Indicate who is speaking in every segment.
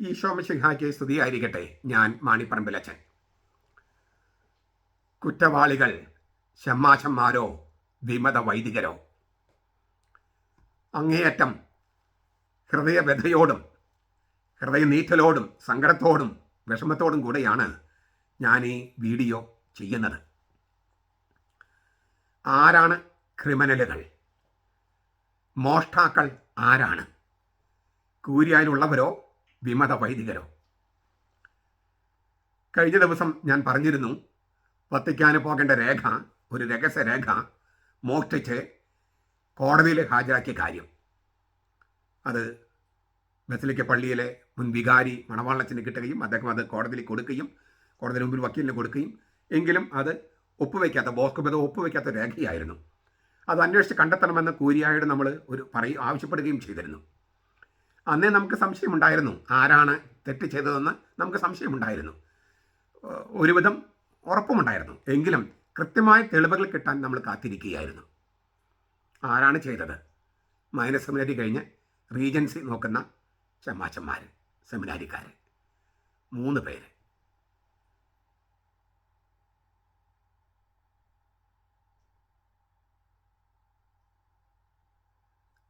Speaker 1: ഈശോമശിഹായ്ക്ക് സ്തുതിയായിരിക്കട്ടെ ഞാൻ മാണിപ്പറമ്പിലച്ചൻ കുറ്റവാളികൾ ഷമ്മാശന്മാരോ വിമത വൈദികരോ അങ്ങേയറ്റം ഹൃദയവ്യഥയോടും ഹൃദയനീറ്റലോടും സങ്കടത്തോടും വിഷമത്തോടും കൂടെയാണ് ഞാൻ ഈ വീഡിയോ ചെയ്യുന്നത്. ആരാണ് ക്രിമിനലുകൾ? മോഷ്ടാക്കൾ ആരാണ്? കൂരിയായിലുള്ളവരോ വിമത വൈദികരോ കഴിഞ്ഞ ദിവസം ഞാൻ പറഞ്ഞിരുന്നു വത്തിക്കാന് പോകേണ്ട രേഖ ഒരു രഹസ്യ രേഖ മോഷ്ടിച്ച് കോടതിയിൽ ഹാജരാക്കിയ കാര്യം. അത് ബസലിക്ക പള്ളിയിലെ മുൻ വികാരി മണവാളച്ചന് കിട്ടുകയും അദ്ദേഹം അത് കോടതിയിൽ കൊടുക്കുകയും കോടതിയിൽ മുമ്പിൽ വക്കീലിന് കൊടുക്കുകയും എങ്കിലും അത് ഒപ്പുവെക്കാത്ത ബോസ്കോബത ഒപ്പുവെക്കാത്ത രേഖയായിരുന്നു. അത് അന്വേഷിച്ച് കണ്ടെത്തണമെന്ന് കൂരിയായോട് നമ്മൾ ഒരു പറയും ആവശ്യപ്പെടുകയും ചെയ്തിരുന്നു. അന്നേ നമുക്ക് സംശയമുണ്ടായിരുന്നു. ആരാണ് തെറ്റ് ചെയ്തതെന്ന് നമുക്ക് സംശയമുണ്ടായിരുന്നു. ഒരുവിധം ഉറപ്പുമുണ്ടായിരുന്നു. എങ്കിലും കൃത്യമായ തെളിവുകൾ കിട്ടാൻ നമ്മൾ കാത്തിരിക്കുകയായിരുന്നു. ആരാണ് ചെയ്തത്? മൈനസ് സെമിനാരി കഴിഞ്ഞ് റീജൻസി നോക്കുന്ന ചമ്മാച്ചന്മാർ സെമിനാരിക്കാർ മൂന്ന് പേര്.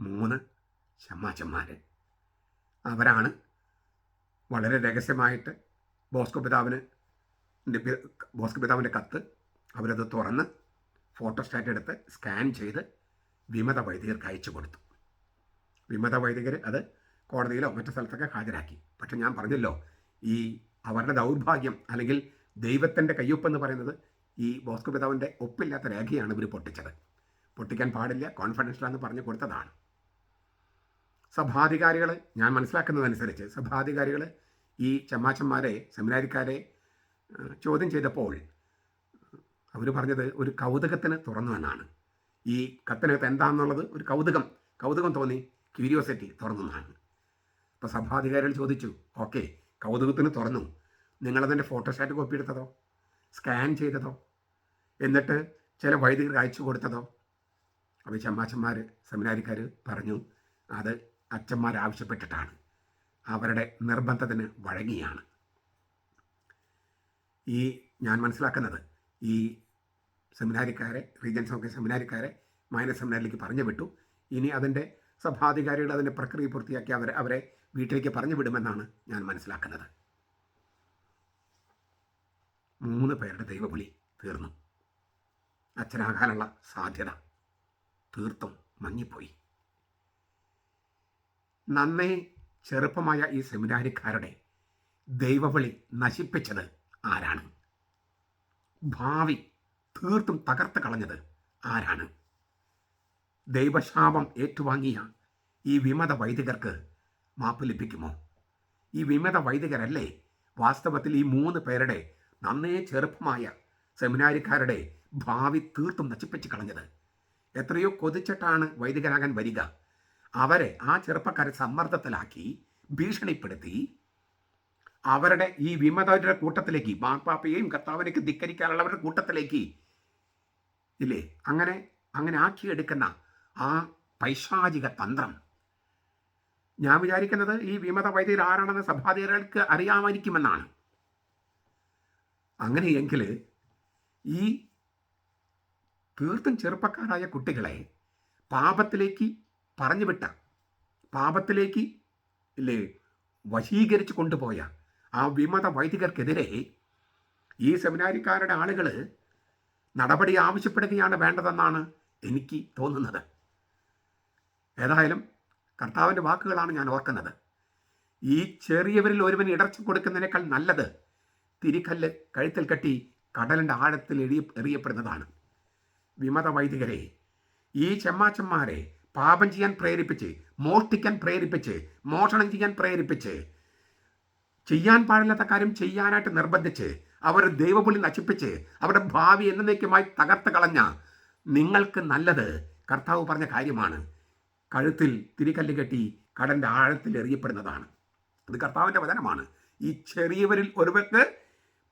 Speaker 1: മൂന്ന് ചമ്മാച്ചന്മാർ അവരാണ്. വളരെ രഹസ്യമായിട്ട് ബോസ്കോ പിതാവിന് ബോസ്കോ പിതാവിന്റെ കത്ത് അവരത് തുറന്ന് ഫോട്ടോസ്റ്റാറ്റ് എടുത്ത് സ്കാൻ ചെയ്ത് വിമത വൈദികർക്ക് അയച്ചു കൊടുത്തു. വിമത വൈദികർ അത് കോടതിയിലോ മറ്റു സ്ഥലത്തൊക്കെ ഹാജരാക്കി. പക്ഷെ ഞാൻ പറഞ്ഞല്ലോ ഈ അവരുടെ ദൗർഭാഗ്യം അല്ലെങ്കിൽ ദൈവത്തിന്റെ കയ്യൊപ്പെന്ന് പറയുന്നത് ഈ ബോസ്കോ പിതാവിന്റെ ഒപ്പില്ലാത്ത രേഖയാണ് ഇവർ പൊട്ടിച്ചത്. പൊട്ടിക്കാൻ പാടില്ല കോൺഫിഡൻഷ്യലാണെന്ന് പറഞ്ഞു കൊടുത്തതാണ്. സഭാധികാരികൾ ഞാൻ മനസ്സിലാക്കുന്നതനുസരിച്ച് സഭാധികാരികൾ ഈ ചമ്മാച്ചന്മാരെ സെമിനാരിക്കാരെ ചോദ്യം ചെയ്തപ്പോൾ അവർ പറഞ്ഞത് ഒരു കൗതുകത്തിന് തുറന്നു എന്നാണ്. ഈ കത്തിനകത്ത് എന്താണെന്നുള്ളത് ഒരു കൗതുകം കൗതുകം തോന്നി ക്യൂരിയോസിറ്റി തുറന്നു എന്നാണ്. അപ്പോൾ സഭാധികാരികൾ ചോദിച്ചു ഓക്കെ കൗതുകത്തിന് തുറന്നു. നിങ്ങളതിന്റെ ഫോട്ടോസ്റ്റാറ്റ് കോപ്പി എടുത്തതോ? സ്കാൻ ചെയ്തതോ? എന്നിട്ട് ചില വൈദികർ അയച്ചു കൊടുത്തതോ? അപ്പോൾ ചമ്മാച്ചന്മാർ സെമിനാരിക്കാർ പറഞ്ഞു അത് അച്ഛന്മാർ ആവശ്യപ്പെട്ടിട്ടാണ് അവരുടെ നിർബന്ധത്തിന് വഴങ്ങിയാണ്. ഈ ഞാൻ മനസ്സിലാക്കുന്നത് ഈ സെമിനാരിക്കാരെ റീജൻസ് ഒക്കെ സെമിനാരിക്കാരെ മൈനസ് സെമിനാരിലേക്ക് പറഞ്ഞു വിട്ടു. ഇനി അതിന്റെ സഭാധികാരികൾ അതിന്റെ പ്രക്രിയ പൂർത്തിയാക്കി അവരെ അവരെ വീട്ടിലേക്ക് പറഞ്ഞു വിടുമെന്നാണ് ഞാൻ മനസ്സിലാക്കുന്നത്. മൂന്ന് പേരുടെ ദൈവവിളി തീർന്നു. അച്ഛനാകാനുള്ള സാധ്യത തീർത്തും മങ്ങിപ്പോയി. നന്നേ ചെറുപ്പമായ ഈ സെമിനാരിക്കാരുടെ ദൈവവിളി നശിപ്പിച്ചത് ആരാണ്? ഭാവി തീർത്തും തകർത്ത് കളഞ്ഞത് ആരാണ്? ദൈവശാപം ഏറ്റുവാങ്ങിയ ഈ വിമത വൈദികർക്ക് മാപ്പ് ലഭിക്കുമോ? ഈ വിമത വൈദികരല്ലേ വാസ്തവത്തിൽ ഈ മൂന്ന് പേരുടെ നന്നേ ചെറുപ്പമായ സെമിനാരിക്കാരുടെ ഭാവി തീർത്തും നശിപ്പിച്ച് കളഞ്ഞത്? എത്രയോ കൊതിച്ചിട്ടാണ് വൈദികരാകാൻ വരിക. അവരെ ആ ചെറുപ്പക്കാരെ സമ്മർദ്ദത്തിലാക്കി ഭീഷണിപ്പെടുത്തി അവരുടെ ഈ വിമതരുടെ കൂട്ടത്തിലേക്ക് മാപ്പാപ്പയെയും കർത്താവിനേക്ക് ധിക്കരിക്കാനുള്ളവരുടെ കൂട്ടത്തിലേക്ക് ഇല്ലേ? അങ്ങനെ അങ്ങനെ ആക്കിയെടുക്കുന്ന ആ പൈശാചിക തന്ത്രം. ഞാൻ വിചാരിക്കുന്നത് ഈ വിമത വൈദ്യർ ആരാണെന്ന് സഭാധികൾക്ക് അറിയാമായിരിക്കുമെന്നാണ്. അങ്ങനെയെങ്കിൽ ഈ തീർത്തും ചെറുപ്പക്കാരായ കുട്ടികളെ പാപത്തിലേക്ക് പറഞ്ഞുവിട്ട പാപത്തിലേക്ക് ഇല്ലേ വശീകരിച്ചു കൊണ്ടുപോയ ആ വിമത വൈദികർക്കെതിരെ ഈ സെമിനാരിക്കാരുടെ ആളുകൾ നടപടി ആവശ്യപ്പെടുകയാണ് വേണ്ടതെന്നാണ് എനിക്ക് തോന്നുന്നത്. ഏതായാലും കർത്താവിന്റെ വാക്കുകളാണ് ഞാൻ ഓർക്കുന്നത്. ഈ ചെറിയവരിൽ ഒരുവൻ ഇടർച്ച കൊടുക്കുന്നതിനേക്കാൾ നല്ലത് തിരിക്കല്ല് കഴുത്തിൽ കെട്ടി കടലിന്റെ ആഴത്തിൽ എറിയ എറിയപ്പെടുന്നതാണ്. വിമത വൈദികരെ ഈ ചെമ്മാച്ചന്മാരെ പാപം ചെയ്യാൻ പ്രേരിപ്പിച്ച് മോഷ്ടിക്കാൻ പ്രേരിപ്പിച്ച് മോഷണം ചെയ്യാൻ പ്രേരിപ്പിച്ച് ചെയ്യാൻ പാടില്ലാത്ത കാര്യം ചെയ്യാനായിട്ട് നിർബന്ധിച്ച് അവർ ദൈവപുള്ളി നശിപ്പിച്ച് അവരുടെ ഭാവി എന്നേക്കുമായി തകർത്ത് കളഞ്ഞ നിങ്ങൾക്ക് നല്ലത് കർത്താവ് പറഞ്ഞ കാര്യമാണ്. കഴുത്തിൽ തിരികല്ല് കെട്ടി കടന്റെ ആഴത്തിൽ എറിയപ്പെടുന്നതാണ്. അത് കർത്താവിന്റെ വചനമാണ്. ഈ ചെറിയവരിൽ ഒരുവർക്ക്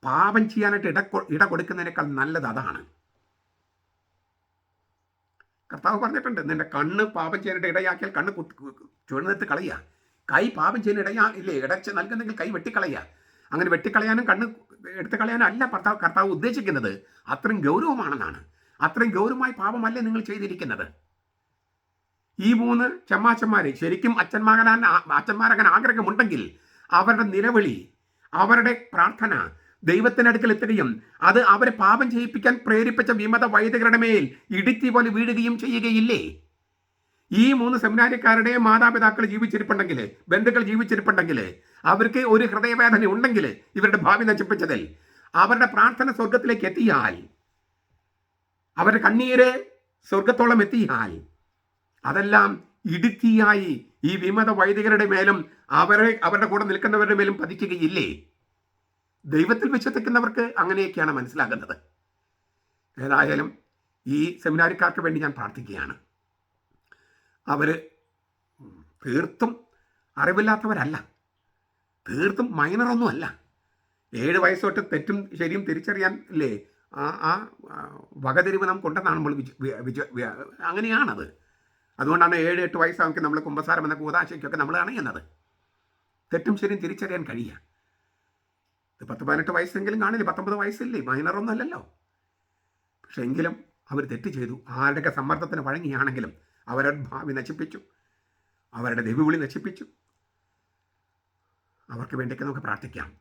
Speaker 1: പാപം ചെയ്യാനായിട്ട് ഇട ഇട കൊടുക്കുന്നതിനേക്കാൾ നല്ലത് അതാണ്. കർത്താവ് പറഞ്ഞിട്ടുണ്ട് നിന്റെ കണ്ണ് പാപം ചെയ്യാനിട്ട് ഇടയാക്കിയാൽ കണ്ണ് ചുഴന്നെടുത്ത് കളയുക. കൈ പാപം ചെയ്യാൻ ഇടയാ ഇല്ലേ ഇടച്ച് നൽകുന്നെങ്കിൽ കൈ വെട്ടിക്കളയുക. അങ്ങനെ വെട്ടിക്കളയാനും കണ്ണ് എടുത്തു കളയാനും അല്ല കർത്താവ് കർത്താവ് ഉദ്ദേശിക്കുന്നത്. അത്രയും ഗൗരവമാണെന്നാണ്. അത്രയും ഗൗരവമായ പാപമല്ലേ നിങ്ങൾ ചെയ്തിരിക്കുന്നത്. ഈ മൂന്ന് ചമ്മാച്ചന്മാരെ ശരിക്കും അച്ഛന്മാകനാൻ അച്ഛന്മാരകൻ ആഗ്രഹമുണ്ടെങ്കിൽ അവരുടെ നിലവിളി അവരുടെ പ്രാർത്ഥന ദൈവത്തിനടുക്കൽ എത്തുകയും അത് അവരെ പാപം ചെയ്യിപ്പിക്കാൻ പ്രേരിപ്പിച്ച വിമത വൈദികരുടെ മേൽ ഇടുക്കി പോലെ വീഴുകയും ചെയ്യുകയില്ലേ? ഈ മൂന്ന് സെമിനാരിക്കാരുടെ മാതാപിതാക്കൾ ജീവിച്ചിരിപ്പുണ്ടെങ്കിൽ ബന്ധുക്കൾ ജീവിച്ചിരിപ്പുണ്ടെങ്കിൽ അവർക്ക് ഒരു ഹൃദയവേദന ഉണ്ടെങ്കിൽ ഇവരുടെ ഭാവി നശിപ്പിച്ചതിൽ അവരുടെ പ്രാർത്ഥന സ്വർഗത്തിലേക്ക് എത്തിയാൽ അവരുടെ കണ്ണീര് സ്വർഗത്തോളം എത്തിയാൽ അതെല്ലാം ഇടുത്തിയായി ഈ വിമത വൈദികരുടെ മേലും അവരെ അവരുടെ കൂടെ നിൽക്കുന്നവരുടെ മേലും പതിക്കുകയില്ലേ? ദൈവത്തിൽ വിശ്വസിക്കുന്നവർക്ക് അങ്ങനെയൊക്കെയാണ് മനസ്സിലാകുന്നത്. ഏതായാലും ഈ സെമിനാരിക്കാർക്ക് വേണ്ടി ഞാൻ പ്രാർത്ഥിക്കുകയാണ്. അവർ തീർത്തും അറിവില്ലാത്തവരല്ല. തീർത്തും മൈനറൊന്നുമല്ല ഏഴ് വയസ്സ് തൊട്ട് തെറ്റും ശരിയും തിരിച്ചറിയാൻ അല്ലേ ആ ആ വകതിരിവ് നമുക്ക് ഉണ്ടെന്നാണ് നമ്മൾ അങ്ങനെയാണത്. അതുകൊണ്ടാണ് ഏഴ് എട്ട് വയസ്സാകുമ്പോൾ നമ്മൾ കുമ്പസാരം എന്ന കൂതാശയ്ക്കൊക്കെ നമ്മൾ അണയുന്നത്. തെറ്റും ശരിയും തിരിച്ചറിയാൻ കഴിയുക. പത്ത് പതിനെട്ട് വയസ്സെങ്കിലും കാണില്ല? പത്തൊമ്പത് വയസ്സില്ലേ? മൈനറൊന്നും അല്ലല്ലോ. പക്ഷെ എങ്കിലും അവർ തെറ്റ് ചെയ്തു. ആരുടെയൊക്കെ സമ്മർദ്ദത്തിന് വഴങ്ങിയാണെങ്കിലും അവരുടെ ഭാവി നശിപ്പിച്ചു. അവരുടെ ദൈവവിളി നശിപ്പിച്ചു. അവർക്ക് വേണ്ടിയൊക്കെ നമുക്ക് പ്രാർത്ഥിക്കാം.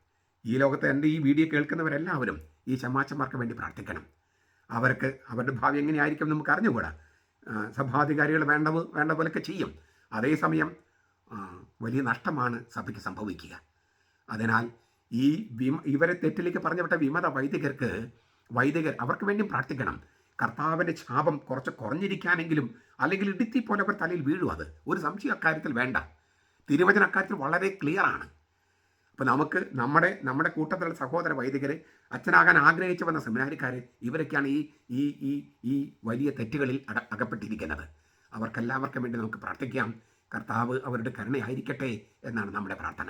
Speaker 1: ഈ ലോകത്തെ എന്റെ ഈ വീഡിയോ കേൾക്കുന്നവരെല്ലാവരും ഈ ചമ്മാച്ചന്മാർക്ക് വേണ്ടി പ്രാർത്ഥിക്കണം. അവർക്ക് അവരുടെ ഭാവി എങ്ങനെയായിരിക്കും നമുക്ക് അറിഞ്ഞുകൂടാ. സഭാധികാരികൾ വേണ്ട വേണ്ട പോലെയൊക്കെ ചെയ്യും. അതേസമയം വലിയ നഷ്ടമാണ് സഭയ്ക്ക് സംഭവിക്കുക. അതിനാൽ ഈ വിമ ഇവരെ തെറ്റിലേക്ക് പറഞ്ഞുവിട്ട വിമത വൈദികർക്ക് വൈദികർ അവർക്ക് വേണ്ടി പ്രാർത്ഥിക്കണം. കർത്താവിന്റെ ശാപം കുറച്ച് കുറഞ്ഞിരിക്കാനെങ്കിലും അല്ലെങ്കിൽ ഇടുത്തി പോലെ അവർ തലയിൽ വീഴും അത്. ഒരു സംശയം അക്കാര്യത്തിൽ വേണ്ട. തിരുവചന അക്കാര്യത്തിൽ വളരെ ക്ലിയർ ആണ്. അപ്പോൾ നമുക്ക് നമ്മുടെ നമ്മുടെ കൂട്ടത്തിലുള്ള സഹോദര വൈദികർ അച്ഛനാകാൻ ആഗ്രഹിച്ചു വന്ന സെമിനാരിക്കാർ ഇവരൊക്കെയാണ് ഈ ഈ ഈ ഈ വലിയ തെറ്റുകളിൽ അട അകപ്പെട്ടിരിക്കുന്നത്. അവർക്കെല്ലാവർക്കും വേണ്ടി നമുക്ക് പ്രാർത്ഥിക്കാം. കർത്താവ് അവരുടെ കരുണയായിരിക്കട്ടെ എന്നാണ് നമ്മുടെ പ്രാർത്ഥന.